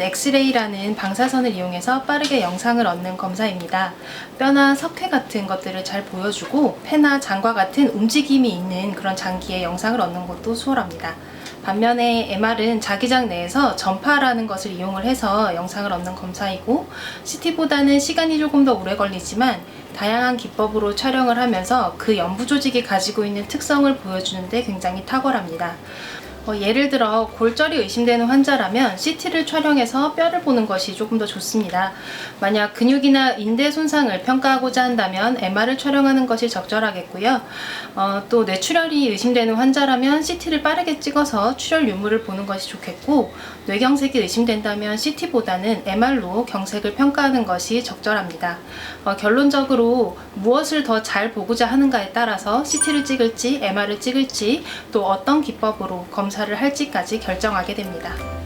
엑스레이라는 방사선을 이용해서 빠르게 영상을 얻는 검사입니다. 뼈나 석회 같은 것들을 잘 보여주고 폐나 장과 같은 움직임이 있는 그런 장기의 영상을 얻는 것도 수월합니다. 반면에 MR은 자기장 내에서 전파라는 것을 이용을 해서 영상을 얻는 검사이고 CT보다는 시간이 조금 더 오래 걸리지만 다양한 기법으로 촬영을 하면서 그 연부 조직이 가지고 있는 특성을 보여주는데 굉장히 탁월합니다. 어, 예를 들어 골절이 의심되는 환자라면 CT를 촬영해서 뼈를 보는 것이 조금 더 좋습니다. 만약 근육이나 인대 손상을 평가하고자 한다면 MR을 촬영하는 것이 적절하겠고요. 어, 또 뇌출혈이 의심되는 환자라면 CT를 빠르게 찍어서 출혈 유무를 보는 것이 좋겠고 뇌경색이 의심된다면 CT보다는 MR로 경색을 평가하는 것이 적절합니다. 어, 결론적으로 무엇을 더 잘 보고자 하는가에 따라서 CT를 찍을지 MR을 찍을지 또 어떤 기법으로 검 사를 할지까지 결정하게 됩니다.